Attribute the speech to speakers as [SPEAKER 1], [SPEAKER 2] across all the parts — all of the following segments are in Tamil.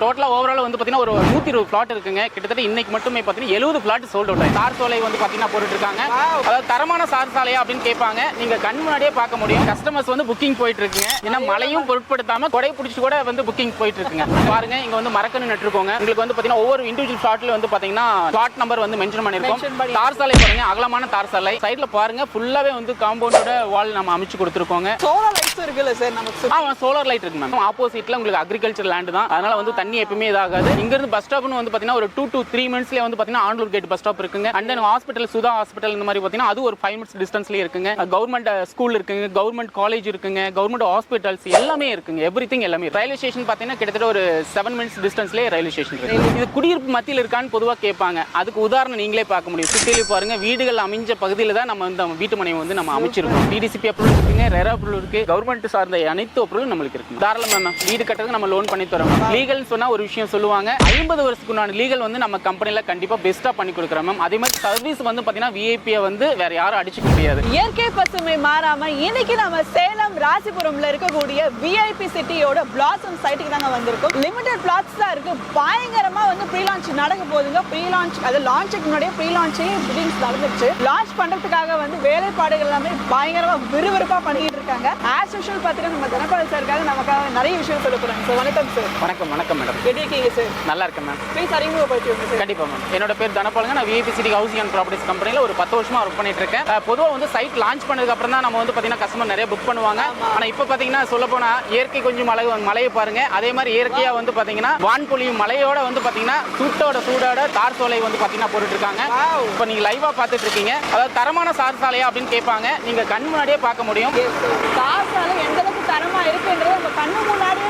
[SPEAKER 1] டோட்டலா ஓவரால் வந்து பாத்தீங்கன்னா ஒரு நூத்தி இருபது பிளாட் இருக்குங்க. கிட்டத்தட்ட இன்னைக்கு மட்டுமே பாத்தீங்கன்னா எழுபது பிளாட் சோல்ட் அவுட் சார் சோலை வந்து பாத்தீங்கன்னா போட்டுட்டு இருக்காங்க அதாவது தரமான சார் சாலையா அப்படின்னு கேட்பாங்க நீங்க கண் முன்னாடியே பார்க்க முடியும். கஸ்டமர்ஸ் வந்து புக்கிங் போயிட்டு இருக்குங்க ஏன்னா மழையும் பொருட்படுத்தாம கொடை பிடிச்சி கூட வந்து புக்கிங் போயிட்டு இருக்குங்க பாருங்க இங்க வந்து மரக்கன்று நட்டுருக்கோங்க உங்களுக்கு வந்து பாத்தீங்கன்னா ஒவ்வொரு இண்டிவிஜுவல் பிளாட்ல வந்து பாத்தீங்கன்னா பிளாட் நம்பர் வந்து மென்ஷன் பண்ணிருக்கோம்
[SPEAKER 2] Mention பண்ணி-
[SPEAKER 1] தார் சாலை பாருங்க. அகலமான தார் சாலை. சைடுல பாருங்க ஃபுல்லாவே வந்து காம்பவுண்டோட வால் நம்ம அமைச்சு கொடுத்துருக்கோங்க.
[SPEAKER 2] சோலார் லைட்ஸும் இருக்குல்ல சார் நமக்கு சுத்தி?
[SPEAKER 1] ஆமா சோலார் லைட் இருக்கு மேம் ஆப்போசிட்ல உங்களுக்கு அக்ரிகல்ச்சர் லேண்ட் தான். அதனால வந்து தண்ணி தண்ணி எப்பவுமே இதாகாது. இங்க இருந்து பஸ் ஸ்டாப்னு வந்து பாத்தீங்கன்னா ஒரு டூ டு த்ரீ மினிட்ஸ்ல வந்து பாத்தீங்கன்னா ஆண்டூர் கேட் பஸ் ஸ்டாப் இருக்குங்க. And then hospital Sudha hospital இந்த மாதிரி பாத்தீங்கன்னா அது ஒரு ஃபைவ் மினிட்ஸ் டிஸ்டன்ஸ்லயே இருக்குங்க. கவர்மெண்ட் ஸ்கூல் இருக்குங்க கவர்மெண்ட் காலேஜ் இருக்குங்க கவர்மெண்ட் ஹாஸ்பிட்டல்ஸ் எல்லாமே இருக்குங்க. எவ்ரி திங் எல்லாமே ரயில்வே ஸ்டேஷன் பாத்தீங்கன்னா கிட்டத்தட்ட ஒரு செவன் மினிட்ஸ் டிஸ்டன்ஸ்லயே ரயில்வே ஸ்டேஷன் இருக்கு. இது குடியிருப்பு மத்தியில் இருக்கான்னு பொதுவாக கேட்பாங்க. அதுக்கு உதாரணம் நீங்களே பார்க்க முடியும். சுத்திலே பாருங்க வீடுகள் அமைஞ்ச பகுதியில் தான் நம்ம இந்த வீட்டு மனை வந்து நம்ம அமைச்சிருக்கோம். டிடிசிபி அப்ரூவல் இருக்குங்க ரெரா அப்ரூவல் இருக்கு. கவர்மெண்ட் சார்ந்த அனைத்து அப்ரூவல் நம்மளுக்கு இருக்கு. தாராளமாக வீடு கட்டுறதுக்கு நம்ம லோன் பண்ணி தரோம். லீகல் சொன்னா ஒரு விஷயம் சொல்லுவாங்க. ஐம்பது வருஷத்துக்குண்டான லீகல் வந்து நம்ம கம்பெனியில் கண்டிப்பாக பெஸ்ட்டாக பண்ணி கொடுக்குறோம் மேம் அதே மாதிரி சர்வீஸ் வந்து பார்த்தீங்கன்னா விஐபியை வந்து வேற யாரும் அடிச்சுக்க முடியாது.
[SPEAKER 2] இயற்கை பசுமை மாறாமல் இன்னைக்கு நம்ம சேலம் ராசிபுரம்ல இருக்கக்கூடிய விஐபி சிட்டியோட பிளாசம் சைட்டுக்கு தாங்க வந்திருக்கோம். லிமிடெட் பிளாட்ஸ் தான் இருக்கு. பயங்கரமா வந்து ப்ரீ லான்ச் நடக்க போகுதுங்க. ப்ரீ லான்ச் அது லான்ச்சுக்கு முன்னாடியே ப்ரீ லான்ச்சே பில்டிங்ஸ் நடந்துச்சு லான்ச் பண்றதுக்காக வந்து வேலைப்பாடுகள் எல்லாமே பயங்கரமா விறுவிறுப்பா பண்ணிட்டு இருக்காங்க ஆஸ் யூஷுவல் பார்த்தீங்கன்னா நம்ம தனபால் சாருக்காக நமக்காக நிறைய விஷயம் சொல்ல போறாங்க. சார் வணக்கம் சார்
[SPEAKER 1] வணக்கம் வணக்கம் மேடம்
[SPEAKER 2] எப்படி இருக்கீங்க சார்
[SPEAKER 1] நல்லா இருக்கேன் மேம்
[SPEAKER 2] ப்ளீஸ் அறிமுகப்படுத்திடுங்க சார்
[SPEAKER 1] கண்டிப்பா மேம் என்னோட பேர் தனபாலுங்க. நான் VIP city housing and properties கம்பெனில ஒரு பத்து வருஷமா ஒர்க் பண்ணிட்டு இருக்கேன். பொதுவாக வந்து சைட் லான்ச் பண்ணதுக்கு அப்புறம் தான் நம்ம வந்து பாத்தீங்கன்னா கஸ்டமர் நிறைய புக் பண்ணுவாங்க. ஆனா இப்போ பாத்தீங்கன்னா சொல்ல போனா இயற்கை கொஞ்சம் மழை மழையை பாருங்க. அதே மாதிரி இயற்கையா வந்து பாத்தீங்கன்னா வான்பொழியும் மழையோட வந்து பாத்தீங்கன்னா சூட்டோட சூடோட தார் சோலை வந்து இருக்காங்க.
[SPEAKER 2] Wow.
[SPEAKER 1] இப்போ நீங்க லைவா பார்த்துட்டு இருக்கீங்க. அதாவது தரமான சார் சாலையா அப்படின்னு கேட்பாங்க. நீங்க கண் முன்னாடியே பார்க்க முடியும்.
[SPEAKER 2] காசால எந்த அளவுக்கு தரமா இருக்குன்றது நம்ம கண்ணு முன்னாடியே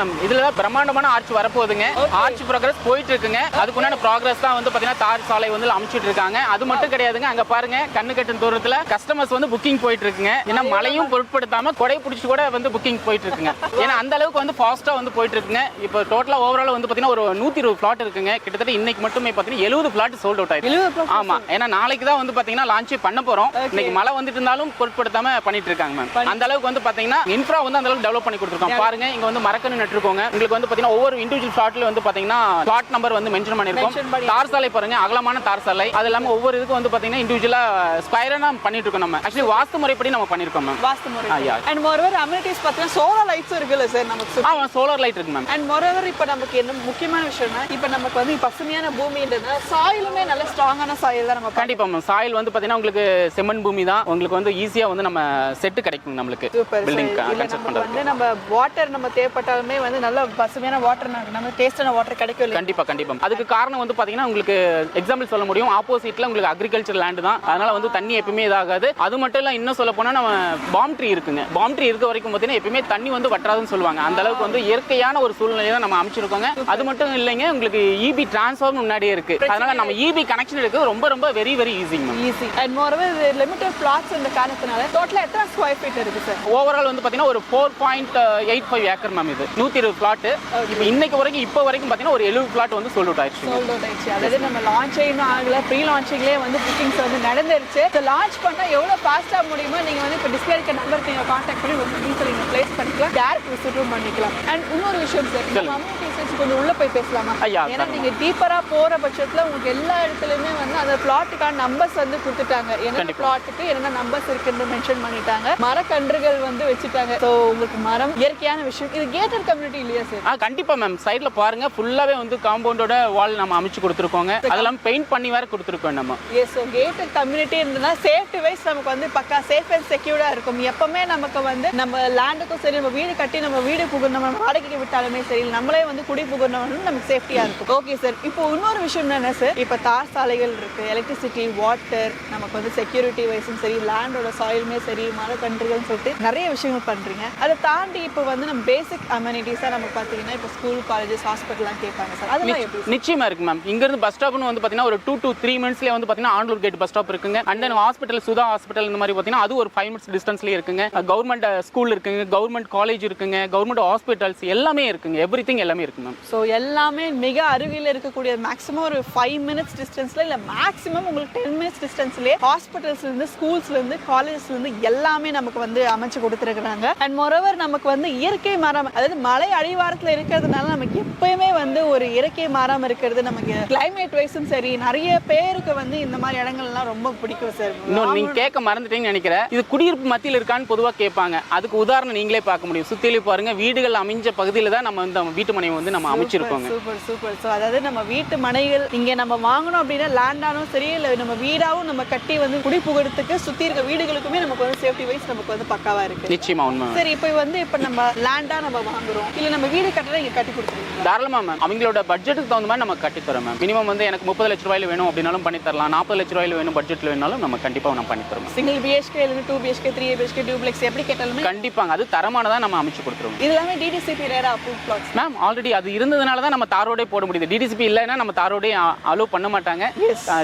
[SPEAKER 1] மேம் இதுல தான் பிரம்மாண்டமான ஆர்ச் வரப்போகுதுங்க. ஆர்ச் ப்ரோக்ரஸ் போயிட்டு இருக்குங்க அதுக்குண்டான ப்ராக்ரஸ் தான் வந்து பாத்தீங்கன்னா தார் சாலை வந்து அமைச்சிட்டு இருக்காங்க. அது மட்டும் கிடையாதுங்க. அங்க பாருங்க கண்ணு கட்டும் தூரத்துல கஸ்டமர்ஸ் வந்து புக்கிங் போயிட்டு இருக்குங்க ஏன்னா மழையும் பொருட்படுத்தாம கொடை பிடிச்சி கூட வந்து புக்கிங் போயிட்டு இருக்குங்க ஏன்னா அந்த அளவுக்கு வந்து ஃபாஸ்டா வந்து போயிட்டு இருக்குங்க இப்போ டோட்டலா ஓவரால் வந்து பாத்தீங்கன்னா ஒரு நூத்தி இருபது பிளாட் இருக்குங்க. கிட்டத்தட்ட இன்னைக்கு மட்டுமே பாத்தீங்கன்னா எழுபது பிளாட் சோல்ட் அவுட் ஆயிருக்கு.
[SPEAKER 2] 70 plots
[SPEAKER 1] ஆமா. ஏன்னா நாளைக்கு தான் வந்து பாத்தீங்கன்னா லான்ச் பண்ண போறோம். இன்னைக்கு மழை வந்துட்டு இருந்தாலும் பொருட்படுத்தாம பண்ணிட்டு இருக்காங்க மேம் அந்த அளவுக்கு வந்து பாத்தீங்கன்னா இன்ஃப்ரா வந்து அந்த அளவுக்கு டெவலப் பண்ணி கொடுத்துருக்கோம். பாருங்க இங்க வந்து மரக்கன்று நட்டுருக்கோங்க உங்களுக்கு வந்து பாத்தீங்கன்னா ஒவ்வொரு இண்டிவிஜுவல் பிளாட்ல வந்து பாத்தீங்கன்னா பிளாட் நம்பர் வந்து மென்ஷன் பண்ணிருக்கோம்
[SPEAKER 2] Mention பண்ணி-
[SPEAKER 1] தார் சாலை பாருங்க அகலமான தார் சாலை. அது இல்லாம ஒவ்வொரு இதுக்கும் வந்து பாத்தீங்கன்னா இண்டிவிஜுவலா ஸ்கொயரா பண்ணிட்டு இருக்கோம் நம்ம. ஆக்சுவலி வாஸ்து முறைப்படி நம்ம பண்ணிருக்கோம் மேம்
[SPEAKER 2] வாஸ்து முறை. அண்ட் மோரோவர் அம்யூனிட்டிஸ் பார்த்தீங்கன்னா சோலார் லைட்ஸும் இருக்குல்ல சார் நமக்கு?
[SPEAKER 1] ஆமா சோலார் லைட் இருக்கு மேம்
[SPEAKER 2] அண்ட் மொரோவர் இப்போ நமக்கு என்ன முக்கியமான விஷயம்னா இப்போ நமக்கு வந்து பசுமையான பூமின்றதுனால சாயிலுமே நல்ல ஸ்ட்ராங்கான சாயில் தான் நம்ம.
[SPEAKER 1] கண்டிப்பா மேம் சாயில் வந்து பாத்தீங்கன்னா உங்களுக்கு செம்மண் பூமி தான். உங்களுக்கு வந்து ஈஸியா வந்து நம்ம செட்டு கிடைக்கும் நம்மளுக்கு. பில்டிங் கன்ஸ்ட்ரக்ட்
[SPEAKER 2] நம்ம வாட்டர் நம்ம தேவைப்பட்டாலுமே வந்து நல்ல பசுமையான வாட்டர் நம்ம டேஸ்டான வாட்டர் கிடைக்கும் இல்லையா
[SPEAKER 1] கண்டிப்பா கண்டிப்பா. அதுக்கு காரணம் வந்து பாத்தீங்கன்னா உங்களுக்கு எக்ஸாம்பிள் சொல்ல முடியும். ஆப்போசிட்ல உங்களுக்கு அக்ரிகல்ச்சர் லேண்ட் தான். அதனால வந்து தண்ணி எப்பவுமே இதாகாது. அது மட்டும் இல்ல இன்னும் சொல்ல போனா நம்ம பாம் ட்ரீ இருக்குங்க. பாம் ட்ரீ இருக்க வரைக்கும் பாத்தீங்கன்னா எப்பவுமே தண்ணி வந்து வற்றாதுன்னு சொல்லுவாங்க. அந்த அளவுக்கு வந்து இயற்கையான ஒரு சூழ்நிலையை தான் நம்ம அமைச்சிருக்கோங்க. அது மட்டும் இல்லைங்க உங்களுக்கு இபி டிரான்ஸ்ஃபார்ம் முன்னாடியே இருக்கு. அதனால நம்ம இபி கனெக்ஷன் எடுக்கிறது ரொம்ப ரொம்ப very very ஈஸிங்க
[SPEAKER 2] easy and moreover limited flats இந்த காரணத்தினால டோட்டலாக எத்தனை ஸ்கொயர் ஃபீட் இருக்கு சார்
[SPEAKER 1] ஓவரால் வந்து பாத்தீங்கன்னா ஒரு four point eight five acre ma'am இது. நூத்தி இருபது பிளாட் இப்போ இன்னைக்கு வரைக்கும் இப்போ வரைக்கும் பாத்தீங்கன்னா ஒரு எழுபது பிளாட் வந்து சோல்ட் அவுட் ஆயிடுச்சு.
[SPEAKER 2] சோல்ட் அவுட் ஆயிடுச்சு. அதாவது நம்ம லான்ச் இன்னும் ஆகல. ப்ரீ லான்ச்சிங்லேயே வந்து புக்கிங்ஸ் வந்து நடந்துருச்சு. ஸோ லான்ச் பண்ணால் எவ்வளோ ஃபாஸ்ட்டாக முடியுமோ நீங்கள் வந்து இப்போ டிஸ்பிளே இருக்க நம்பருக்கு நீங்கள் காண்டாக்ட் பண்ணி உங்கள் டீட்டெயில் நீங்கள் ப்ளேஸ் பண்ணிக்கலாம். டேரக்ட் விசிட்டும் பண்ணிக்கலாம். அண்ட் இன்னொரு விஷயம் சார் நம்ம அம்யூனிட்டிஸ் கொஞ்சம் உள்ளே போய் பேசலாமா?
[SPEAKER 1] ஐயா,
[SPEAKER 2] ஏன்னா. நீங்கள் டீப்பராக போகிற பட்சத்தில் உங்களுக்கு எல்லா இடத்துலையுமே வந்து அந்த பிளாட்டுக்கான நம்பர்ஸ் வந்து கொடுத்துட்டாங்க. என்னென்ன. பிளாட்டுக்கு என்னென்ன நம்பர்ஸ் இருக்குன்னு மென்ஷன் பண்ணிட்டாங்க. மரக்கன்றுகள் வந்து வச்சுட்டாங்க. ஸோ உங்களுக்கு மரம் இயற்கையான விஷயம். இது கேட்டட் கம்யூனிட்டி இல்லையா சார்
[SPEAKER 1] ஆ கண்டிப்பா மேம் சைடுல பாருங்க. ஃபுல்லாவே வந்து காம்பவுண்டோட வால் நம்ம அமைச்சு கொடுத்துருக்கோங்க. அதெல்லாம் பெயிண்ட் பண்ணி வேற கொடுத்துருக்கோம் நம்ம.
[SPEAKER 2] எஸ் ஸோ கேட்டட் கம்யூனிட்டி இருந்ததுன்னா சேஃப்டி வைஸ் நமக்கு வந்து பக்கா சேஃப் அண்ட் செக்யூர்டாக இருக்கும். எப்பவுமே நமக்கு வந்து நம்ம லேண்டுக்கும் சரி நம்ம வீடு கட்டி நம்ம வீடு புகு நம்ம வாடகைக்கு விட்டாலுமே சரி நம்மளே வந்து குடி புகுறவங்களும் நமக்கு சேஃப்டியாக இருக்கும். ஓகே சார் இப்போ இன்னொரு விஷயம் என்ன சார் இப்போ தார் சாலைகள் இருக்கு. எலக்ட்ரிசிட்டி வாட்டர் நமக்கு வந்து செக்யூரிட்டி வைஸும் சரி லேண்டோட சாயிலுமே சரி மரக்கன்றுகள்னு சொல்லிட்டு நிறைய விஷயங்கள் பண்றீங்க. அதை தாண்டி இப்போ வந்து நம்ம பேசிக் அமெனிட்டி அம்யூனிட்டிஸாக நம்ம பார்த்தீங்கன்னா இப்போ ஸ்கூல் காலேஜஸ் ஹாஸ்பிட்டல்லாம் கேட்பாங்க சார். அதெல்லாம் எப்படி
[SPEAKER 1] நிச்சயமா இருக்கு மேம் இங்க இருந்து பஸ் ஸ்டாப்னு வந்து பாத்தீங்கன்னா ஒரு டூ டு த்ரீ மினிட்ஸ்ல வந்து பாத்தீங்கன்னா ஆண்டூர் கேட் பஸ் ஸ்டாப் இருக்குங்க. And then hospital Sudha hospital இந்த மாதிரி பாத்தீங்கன்னா அது ஒரு ஃபைவ் மினிட்ஸ் டிஸ்டன்ஸ்லயே இருக்குங்க. கவர்மெண்ட் ஸ்கூல் இருக்குங்க கவர்மெண்ட் காலேஜ் இருக்குங்க கவர்மெண்ட் ஹாஸ்பிட்டல்ஸ் எல்லாமே இருக்குங்க. எவ்ரி எல்லாமே இருக்கு மேம்
[SPEAKER 2] ஸோ எல்லாமே மிக அருகில் இருக்கக்கூடிய மேக்ஸிமம் ஒரு ஃபைவ் மினிட்ஸ் டிஸ்டன்ஸ்ல இல்லை மேக்ஸிமம் உங்களுக்கு டென் மினிட்ஸ் டிஸ்டன்ஸ்லேயே ஹாஸ்பிட்டல்ஸ்லேருந்து ஸ்கூல்ஸ்லேருந்து காலேஜஸ்லேருந்து எல்லாமே நமக்கு வந்து அமைச்சு கொடுத்துருக்குறாங்க. அண்ட் மொரவர் நமக்கு வந்து இயற்கை மரம் அதாவது மலை அடிவாரத்தில் இருக்கிறதுனால நமக்கு எப்பயுமே வந்து ஒரு இயற்கை மரம் இருக்கிறது. நமக்கு கிளைமேட் வைஸும் சரி நிறைய பேருக்கு வந்து இந்த மாதிரி இடங்கள்லாம் ரொம்ப பிடிக்கும் சார்.
[SPEAKER 1] இன்னொன்று நீங்க கேட்க மறந்துட்டீங்கன்னு நினைக்கிறேன். இது குடியிருப்பு மத்தியில் இருக்கான்னு பொதுவாக கேட்பாங்க. அதுக்கு உதாரணம் நீங்களே பார்க்க முடியும். சுத்திலே பாருங்க வீடுகள் அமைஞ்ச பகுதியில் தான் நம்ம இந்த வீட்டு மனையை வந்து நம்ம அமைச்சிருக்கோங்க.
[SPEAKER 2] Super super. ஸோ அதாவது நம்ம வீட்டு மனைகள் இங்க நம்ம வாங்கணும் அப்படின்னா லேண்டானும் சரி இல்லை நம்ம வீடாவும் நம்ம கட்டி வந்து குடிபுகிறதுக்கு சுத்தி இருக்க வீடுகளுக்குமே நமக்கு வந்து சேஃப்டி வைஸ் நமக்கு வந்து பக்காவா இருக்கு.
[SPEAKER 1] நிச்சயமா உண்மை
[SPEAKER 2] சரி இப்போ வந்து இப்போ நம்ம லேண்டா நம்ம வாங்குறோம். இல்ல நம்ம வீடு கட்டணும் இங்க கட்டி கொடுத்துருவீங்க
[SPEAKER 1] தாராளமா மேம் அவங்களோட பட்ஜெட்டுக்கு தகுந்த மாதிரி நம்ம கட்டி தரோம் மேம் மினிமம் வந்து எனக்கு முப்பது லட்ச ரூபாயில வேணும் அப்படின்னாலும் பண்ணி தரலாம். நாற்பது லட்ச ரூபாயில வேணும் பட்ஜெட்ல வேணாலும் நம்ம கண்டிப்பா நம்ம பண்ணி தரோம்
[SPEAKER 2] சிங்கிள் பிஹெச்கே இல்லை two BHK three BHK duplex எப்படி கேட்டாலுமே
[SPEAKER 1] கண்டிப்பாங்க. அது தரமானதா நம்ம அமைச்சு கொடுத்துருவோம்.
[SPEAKER 2] இது எல்லாமே டிடிசிபி ரேரா அப்ரூவ் பிளாட்ஸ்
[SPEAKER 1] மேம் ஆல்ரெடி அது இருந்ததுனால தான் நம்ம தாரோடே போட முடியுது. டிடிசிபி இல்லைன்னா நம்ம தாரோடே அலோவ் பண்ண மாட்டாங்க.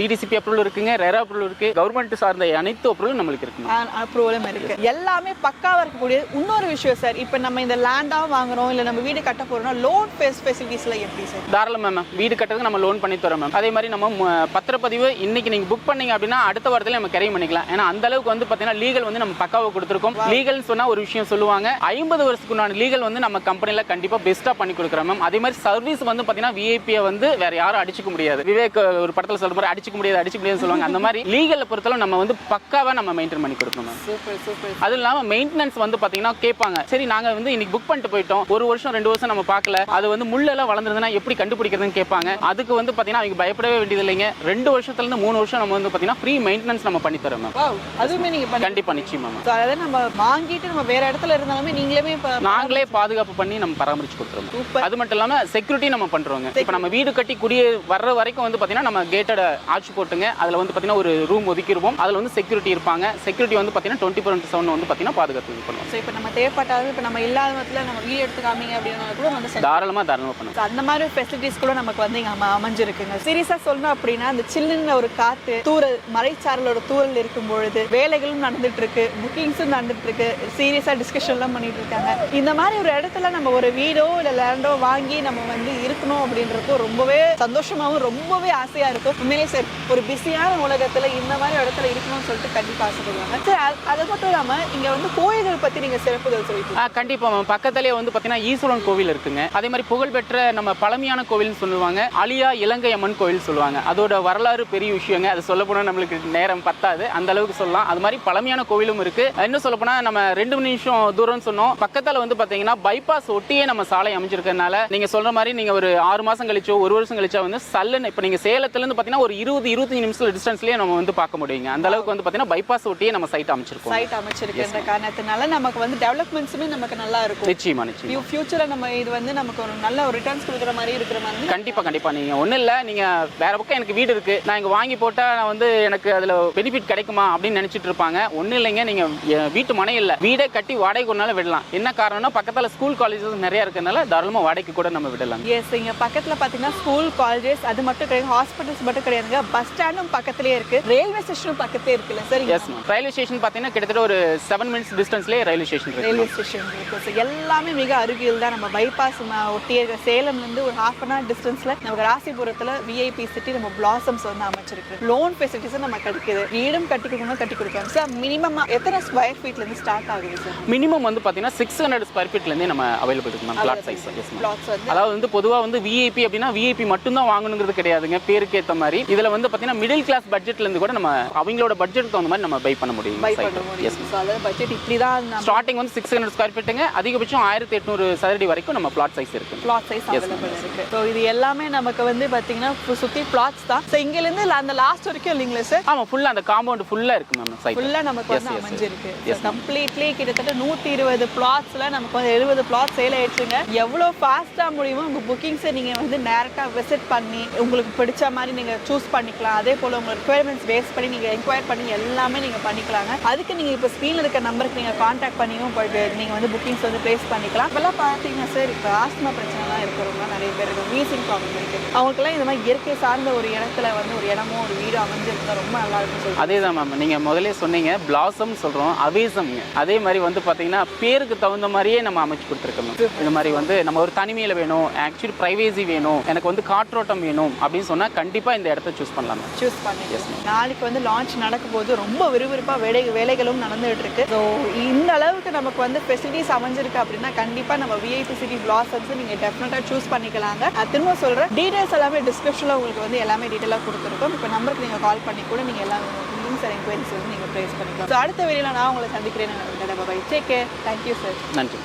[SPEAKER 1] டிடிசிபி அப்ரூவல் இருக்குங்க. ரெரா அப்ரூவல் இருக்கு. கவர்மெண்ட் சார்ந்த அனைத்து அப்ரூவலும் நம்மளுக்கு இருக்கு
[SPEAKER 2] அப்ரூவலும் இருக்கு. எல்லாமே பக்காவா இருக்கக்கூடிய இன்னொரு விஷயம் சார் இப்போ நம்ம இந்த லேண்டா வாங்குறோம். இல்ல நம்ம வீடு கட்ட போறோம்னா லோன் ஃபெசிலிட்டிஸ்ல எப்படி சார்
[SPEAKER 1] தாராளம் மேம் வீடு கட்டுறதுக்கு நம்ம லோன் பண்ணி தரோம் மேம் அதே மாதிரி நம்ம பத்திரப்பதிவு இன்னைக்கு நீங்க புக் பண்ணீங்க அப்படின்னா அடுத்த வாரத்தில் நம்ம கரை பண்ணிக்கலாம். ஏன்னா அந்த அளவுக்கு வந்து பார்த்தீங்கன்னா லீகல் வந்து நம்ம பக்காவை கொடுத்துருக்கோம். லீகல் சொன்னா ஒரு விஷயம் சொல்லுவாங்க. ஐம்பது வருஷத்துக்குண்டான லீகல் வந்து நம்ம கம்பெனில கண்டிப்பா பெஸ்ட்டா பண்ணி கொடுக்குறோம் மேம் அதே மாதிரி சர்வீஸ் வந்து பார்த்தீங்கன்னா விஐபியை வந்து வேற யாரும் அடிச்சுக்க முடியாது. விவேக் ஒரு படத்தில் சொல்ற மாதிரி அடிச்சுக்க முடியாது அடிச்சுக்க முடியாதுன்னு சொல்லுவாங்க. அந்த மாதிரி லீகலை பொறுத்தளவு நம்ம வந்து பக்காவா நம்ம மெயின்டைன் பண்ணி கொடுக்கணும் மேம்
[SPEAKER 2] சூப்பர் சூப்பர்
[SPEAKER 1] அது இல்லாம மெயின்டெனன்ஸ் வந்து பாத்தீங்கன்னா கேட்பாங்க சரி நாங்க வந்து இன்னைக்கு புக் பண்ணிட்டு போயிட்டோம். ஒரு வருஷம் ரெண்டு வருஷம் நம்ம பார்க்கல. அது வந்து முள்ளெல்லாம் வளர்ந்துருதுன்னா எப்படி கண்டுபிடிக்கிறதுன்னு கேட்பாங்க. அதுக்கு வந்து பாத்தீங்கன்னா அவங்க பயப்படவே வேண்டியது இல்லைங்க ரெண்டு வருஷத்துல இருந்து மூணு வருஷம் நம்ம வந்து பாத்தீங்கன்னா ஃப்ரீ மெயின்டெனன்ஸ் நம்ம பண்ணி தரோம் மேம்
[SPEAKER 2] அதுவுமே நீங்க பண்ணி
[SPEAKER 1] கண்டிப்பா நிச்சயமா மேம்
[SPEAKER 2] அதாவது நம்ம வாங்கிட்டு நம்ம வேற இடத்துல இருந்தாலுமே நீங்களுமே இப்போ
[SPEAKER 1] நாங்களே பாதுகாப்பு பண்ணி நம்ம பராமரிச்சு கொடுத்துருவோம். அது மட்டும் இல்லாம செக்யூரிட்டி நம்ம பண்றோங்க. இப்போ நம்ம வீடு கட்டி குடியே வர்ற வரைக்கும் வந்து பாத்தீங்கன்னா நம்ம கேட்டட் ஆட்சி போட்டுங்க. அதுல வந்து பாத்தீங்கன்னா ஒரு ரூம் ஒதுக்கிடுவோம் அதுல வந்து செக்யூரிட்டி இருப்பாங்க. செக்யூரிட்டி வந்து பாத்தீங்கன்னா டுவெண்ட்டி ஃபோர் செவன் வந்து பாத்தீங்கன்னா பாதுகாப்பு இது பண்ணுவோம்.
[SPEAKER 2] ஸோ இப்போ நம்ம தேவைப்பட்டாலும் இப்போ நம்ம இல்லாத இடத்துல நம்ம வீடு எடுத்து காமிங்க அப்படின்னா கூட வந்து செஞ்சு
[SPEAKER 1] தாராளமா தாராளமா பண்ணுவோம்
[SPEAKER 2] அந்த மாதிரி ஃபெசிலிட்டிஸ் கூட நமக்கு வந்து இங்க அம- அமைஞ்சிருக்குங்க. சீரியஸா சொல்லணும் அப்படின்னா அந்த சில்லுன்னு ஒரு காத்து தூரல் மலைச்சாரலோட தூரல் இருக்கும் பொழுது வேலைகளும் நடந்துட்டு இருக்கு புக்கிங்ஸும் நடந்துட்டு இருக்கு சீரியஸா டிஸ்கஷன்லாம் பண்ணிட்டு இருக்காங்க இந்த மாதிரி ஒரு இடத்துல நம்ம ஒரு வீடோ இல்ல லேண்டோ வாங்கி நம்ம வந்து இருக்கணும் அப்படின்றப்போ ரொம்பவே சந்தோஷமாவும் ரொம்பவே ஆசையா இருக்கும். உண்மையிலே சார் ஒரு பிஸியான உலகத்துல இந்த மாதிரி இடத்துல இருக்கணும்னு சொல்லிட்டு கண்டிப்பா ஆசைப்படுவாங்க. சார் அது- மட்டும் இல்லாம இங்க வந்து கோயில்கள் பத்தி நீங்க சிறப்புகள் சொல்லிட்டு
[SPEAKER 1] ஆ கண்டிப்பா மேம் பக்கத்துலேயே வந்து பார்த்தீங்கன்னா ஈஸ்வரன் கோவில் இருக்குங்க. அதே மாதிரி புகழ்பெற்ற நம்ம பழமையான கோவில்னு சொல்லுவாங்க. அலியா இலங்கை அம்மன் கோவில் சொல்லுவாங்க. அதோட வரலாறு பெரிய விஷயங்க. அது சொல்ல போனால் நம்மளுக்கு நேரம் பத்தாது. அந்த அளவுக்கு சொல்லலாம். அது மாதிரி பழமையான கோவிலும் இருக்கு. இன்னும் சொல்ல போனால் நம்ம ரெண்டு நிமிஷம் தூரம் சொன்னோம். பக்கத்தில் வந்து பார்த்தீங்கன்னா பைபாஸ் ஒட்டியே நம்ம சாலை அமைஞ்சிருக்கறனால நீங்க சொல்ற மாதிரி நீங்க ஒரு ஆறு மாசம் கழிச்சோ ஒரு வருஷம் கழிச்சோ வந்து சல்லுன்னு இப்போ நீங்க சேலத்துல இருந்து பார்த்தீங்கன்னா ஒரு இருபது இருபத்தஞ்சு நிமிஷம் டிஸ்டன்ஸ்லேயே நம்ம வந்து பார்க்க முடியுங்க. அந்த அளவுக்கு வந்து பார்த்தீங்கன்னா பைபாஸ் ஒட்டியே நம்ம சைட் அமைச்சிருக்கோம்
[SPEAKER 2] சைட் அமைச்சிருக்கின்ற காரணத்தினால நமக்கு வந்து டெவலப்மெண்ட்ஸுமே நமக்கு நல்லா இருக்கும்.
[SPEAKER 1] நிச்சயமா நிச்சயமா.
[SPEAKER 2] ஃபியூச்சரில் நம்ம இது வந்து நமக்கு ஒரு நல்ல ஒரு ரிட்டர்ன்ஸ் கொடுக்குற மாதிரி இருக்கிற மாதிரி
[SPEAKER 1] கண்டிப்பா கண்டிப்பா. நீங்க ஒண்ணும் இல்ல. நீங்க வேற பக்கம் எனக்கு வீடு இருக்கு. நான் இங்க வாங்கி போட்டா நான் வந்து எனக்கு அதுல பெனிஃபிட் கிடைக்குமா அப்படின்னு நினைச்சிட்டு இருப்பாங்க. ஒண்ணும் இல்லைங்க. நீங்க என் வீட்டு மனை இல்ல. வீடே கட்டி ஒரு நாள் விடலாம். என்ன காரணம்னா பக்கத்துல ஸ்கூல் காலேஜஸ் நிறைய இருக்கறனால தாராளமா வாடகைக்கு கூட நம்ம விடலாம்.
[SPEAKER 2] எஸ் இங்க பக்கத்துல பாத்தீங்கன்னா ஸ்கூல் காலேஜஸ் அது மட்டும் கிடையாது. ஹாஸ்பிட்டல்ஸ் மட்டும் கிடையாதுங்க. பஸ் ஸ்டாண்டும் பக்கத்துலயே இருக்கு. ரயில்வே ஸ்டேஷனும் பக்கத்துலயே இருக்குல்ல sir
[SPEAKER 1] yes ma'am railway station பாத்தீங்கன்னா கிட்டத்தட்ட ஒரு செவன் மினிட்ஸ் டிஸ்டன்ஸ்லேயே ரயில்வே ஸ்டேஷன்
[SPEAKER 2] ரயில்வே ஸ்டேஷன் எல்லாமே மிக அருகில் தான் நம்ம பைபாஸ் ஒட்டிய இருக்க சேலம்ல இருந்து ஒரு ஹாஃப் அன் ஹவர் டிஸ்டன்ஸ்ல நமக்கு ராசிபுரத்துல விஐபி சிட்டி நம்ம பிளாசம்ஸ் வந்து அமைச்சிருக்கு லோன் ஃபெசிலிட்டிஸும் நம்ம கிடைக்குது வீடும் கட்டி கொடுக்கணும் கட்டி கொடுக்காங்க சார் மினிமம் எத்தனை ஸ்கொயர் ஃபீட்ல இருந்து ஸ்டார்ட் ஆகுது சார்
[SPEAKER 1] மினிமம் வந்து பாத்தீங்கன்னா சிக்ஸ் ஹண்ட்ரட் ஸ்கொயர் ஃபீட்லேருந்தே நம்ம அவைலபிள் இருக்கு மேம் பிளாட் சைஸ் அதாவது வந்து பொதுவா வந்து விஐபி அப்படின்னா விஐபி மட்டும் தான் வாங்கணுங்கிறது கிடையாதுங்க. பேருக்கு ஏத்த மாதிரி. இதுல வந்து பாத்தீங்கன்னா மிடில் கிளாஸ் பட்ஜெட்ல இருந்து கூட நம்ம அவங்களோட பட்ஜெட்டுக்கு தகுந்த மாதிரி நம்ம பை பண்ண முடியும்
[SPEAKER 2] பட்ஜெட் இப்படி தான்
[SPEAKER 1] ஸ்டார்டிங் வந்து சிக்ஸ் ஹண்ட்ரட் ஸ்கொயர் ஃபீட்டுங்க அதிகபட்சம் ஆயிரத்தி எட்நூறு சதுரடி வரைக்கும் நம்ம பிளாட் சைஸ் இருக்கு.
[SPEAKER 2] பிளாட் சைஸ் அவைலபிள் இருக்கு. ஸோ இது எல்லாமே நமக்கு வந்து பாத்தீங்கன்னா சு- சுத்தி பிளாட்ஸ் தான். ஸோ இங்கிருந்து அந்த லாஸ்ட் வரைக்கும் இல்லைங்களா சார்
[SPEAKER 1] ஆமா ஃபுல்லா அந்த காம்பவுண்ட் ஃபுல்லா இருக்கு மேம் சைட்
[SPEAKER 2] ஃபுல்லா நமக்கு வந்து. அமைஞ்சிருக்கு. கம்ப்ளீட்லி கிட்டத்தட்ட நூத்தி இருபது பிளாட்ஸ்ல நமக்கு வந்து எழுபது பிளாட் சேல் ஆயிடுச்சுங்க. எவ்வளவு ஃபாஸ்டா முடியுமோ உங்க புக்கிங்ஸை நீங்க வந்து டேரக்டா விசிட் பண்ணி உங்களுக்கு பிடிச்ச மாதிரி நீங்க சூஸ் பண்ணிக்கலாம். அதே போல உங்க ரிக்குவயர்மெண்ட்ஸ் பேஸ் பண்ணி நீங்க என்கொயர் பண்ணி எல்லாமே நீங்க பண்ணிக்கலாங்க. அதுக்கு நீங்க இப்போ ஸ்க்ரீன்ல இருக்க நம்பருக்கு நீங்க காண்டாக்ட் பண்ணியும் போயிட்டு நீங்க வந்து புக்கிங்ஸ் வந்து பிளேஸ் பண்ணிக்கலாம். இப்போல்லாம் பார்த்தீங்கன்னா சார் இப்போ ஆஸ்மா பிரச்சனைலாம் இருக்கிறவங்க நிறைய பேர் இருக்கு வீசிங் ப்ராப்ளம் இருக்கு. அவங்களுக்குலாம் இந்த மாதிரி இயற்கை சார்ந்த ஒரு இடத்துல வந்து ஒரு இடமோ ஒரு வீடு அமைஞ்சிருந்தா ரொம்ப நல்லா இருக்கும்னு சொல்லுவாங்க
[SPEAKER 1] அதே தான் மேம் நீங்கள் முதல்ல சொன்னீங்க பிளாசம் சொல்கிறோம் அவேசம்ங்க அதே மாதிரி வந்து பார்த்தீங்கன்னா பேருக்கு தகுந்த மாதிரியே நம்ம அமைச்சு கொடுத்துருக்கோம் இந்த மாதிரி வந்து நம்ம ஒரு தனிமையில் வேணும் ஆக்சுவலி ப்ரைவேசி வேணும் எனக்கு வந்து காற்றோட்டம் வேணும் அப்படின்னு சொன்னால் கண்டிப்பாக இந்த இடத்த சூஸ் பண்ணலாம்
[SPEAKER 2] சூஸ் பண்ணிக்கலாம். நாளைக்கு வந்து லான்ச் நடக்கும் போது ரொம்ப விறுவிறுப்பாக வேலை வேலைகளும் நடந்துகிட்டு இருக்கு. ஸோ இந்த அளவுக்கு நமக்கு வந்து ஃபெசிலிட்டிஸ் அமைஞ்சிருக்கு அப்படின்னா கண்டிப்பாக நம்ம விஐபி சிட்டி பிளாசம்ஸ் நீங்கள் டெஃபினட்டாக சூஸ் பண்ணிக்கலாங்க நான் திரும்ப சொல்கிறேன் டீடைல்ஸ் எல்லாமே டிஸ்கிரிப்ஷனில் உங்களுக்கு வந்து எல்லாமே டீட்டெயிலாக கொடுத்துருக்கோம். இப்போ நம்பருக்கு நீங்கள் கால் பண்ணி கூட நீங்கள் எல்லா லிங்க்ஸ் அண்ட் என்கொயரிஸ் வந்து நீங்கள் ப்ரைஸ் பண்ணிக்கலாம். ஸோ அடுத்த வீடியோவில் நான் உங்களை சந்திக்கிறேன் bye take care thank you sir
[SPEAKER 1] நன்றி.